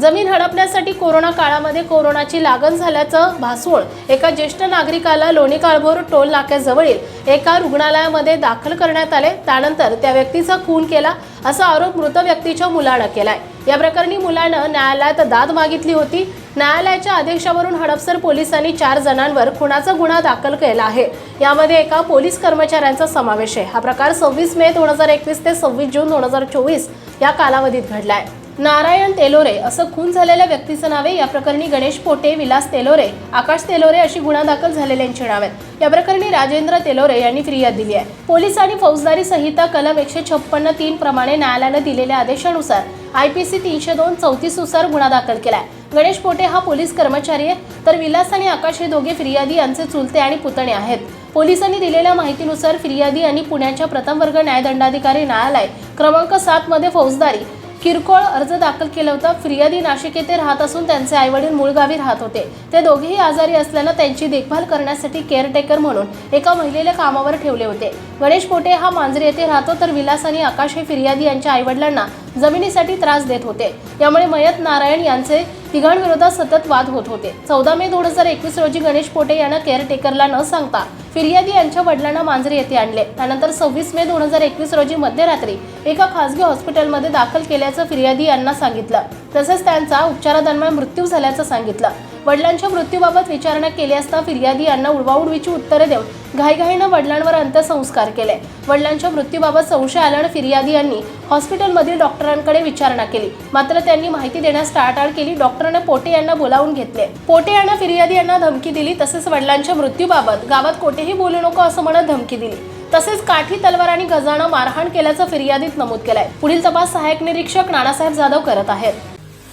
जमीन हडपण्यासाठी कोरोना काळामध्ये कोरोनाची लागण झाल्याचं भासवून एका ज्येष्ठ नागरिकाला लोणी काळभोर टोल नाक्याजवळील एका रुग्णालयामध्ये दाखल करण्यात आले. त्यानंतर त्या व्यक्तीचा खून केला असा आरोप मृत व्यक्तीच्या मुलानं केलाय. या प्रकरणी मुलानं न्यायालयात दाद मागितली होती. न्यायालयाच्या आदेशावरून हडपसर पोलिसांनी चार जणांवर खुनाचा गुन्हा दाखल केला आहे. यामध्ये एका पोलीस कर्मचाऱ्यांचा समावेश आहे. हा प्रकार सव्वीस मे दोन हजार एकवीस ते सव्वीस जून दोन हजार चोवीस या कालावधीत घडलाय. नारायण तेलोरे असं खून झालेल्या व्यक्तीचं नावे या प्रकरणी गणेश पोटे विलास तेलोरे आकाश तेलोरे अशी गुन्हा दाखल झालेल्यांची नाव आहेत. या प्रकरणी राजेंद्र तेलोरे यांनी फिर्याद दिली आहे. पोलिसांनी फौजदारी संहिता कलम एकशे छप्पन्न तीन प्रमाणे न्यायालयानं दिलेल्या आदेशानुसार आय पी सी तीनशे दोन चौतीसनुसार गुन्हा दाखल केला आहे. गणेश पोटे हा पोलीस कर्मचारी आहे तर विलास आणि आकाश हे दोघे फिर्यादी यांचे चुलते आणि पुतणे आहेत. पोलिसांनी दिलेल्या माहितीनुसार फिर्यादी आणि पुण्याच्या प्रथम वर्ग न्यायदंडाधिकारी न्यायालय क्रमांक सात मध्ये फौजदारी किरकोळ अर्ज दाखल केला होता. फिर्यादी नाशिक येथे राहत असून त्यांचे आईवडील मूळ गावी राहत होते. ते दोघेही आजारी असल्यानं त्यांची देखभाल करण्यासाठी केअरटेकर म्हणून एका महिलेला कामावर ठेवले होते. गणेश पोटे हा मांजरे येथे राहतो तर विलास आणि आकाश हे फिर्यादी यांच्या आईवडिलांना जमिनीसाठी त्रास देत होते. यामुळे मयत नारायण यांचे तिघांविरोधात सतत वाद होत होते. चौदा मे दोन हजार एकवीस रोजी गणेश पोटे यांना केअरटेकरला न सांगता फिर्यादी यांच्या वडिलांना मांजरे येथे आणले. त्यानंतर सव्वीस मे दोन हजार एकवीस रोजी मध्यरात्री एका खासगी हॉस्पिटलमध्ये दाखल केल्याचं फिर्यादी यांना सांगितलं. तसेच त्यांचा उपचारादरम्यान मृत्यू झाल्याचं सांगितलं. वडिलांच्या मृत्यूबाबत विचारणा केली असता फिर्यादी यांना उडवाउडवीची उत्तरे देऊन घाईघाईनं वडिलांवर अंत्यसंस्कार केले. वडिलांच्या मृत्यूबाबत संशय आल्यानं फिर्यादी यांनी हॉस्पिटलमधील डॉक्टरांकडे विचारणा केली. मात्र त्यांनी माहिती देण्यास टाळाटाळ केली. डॉक्टरांना पोटे यांना बोलावून घेतले. पोटे यांना फिर्यादी यांना धमकी दिली. तसेच वडिलांच्या मृत्यूबाबत गावात कोठेही बोलू नको असं म्हणत धमकी दिली. तसेच काठी तलवार आणि गजानं मारहाण केल्याचं फिर्यादीत नमूद केलंय. पुढील तपास सहाय्यक निरीक्षक नानासाहेब जाधव करत आहेत.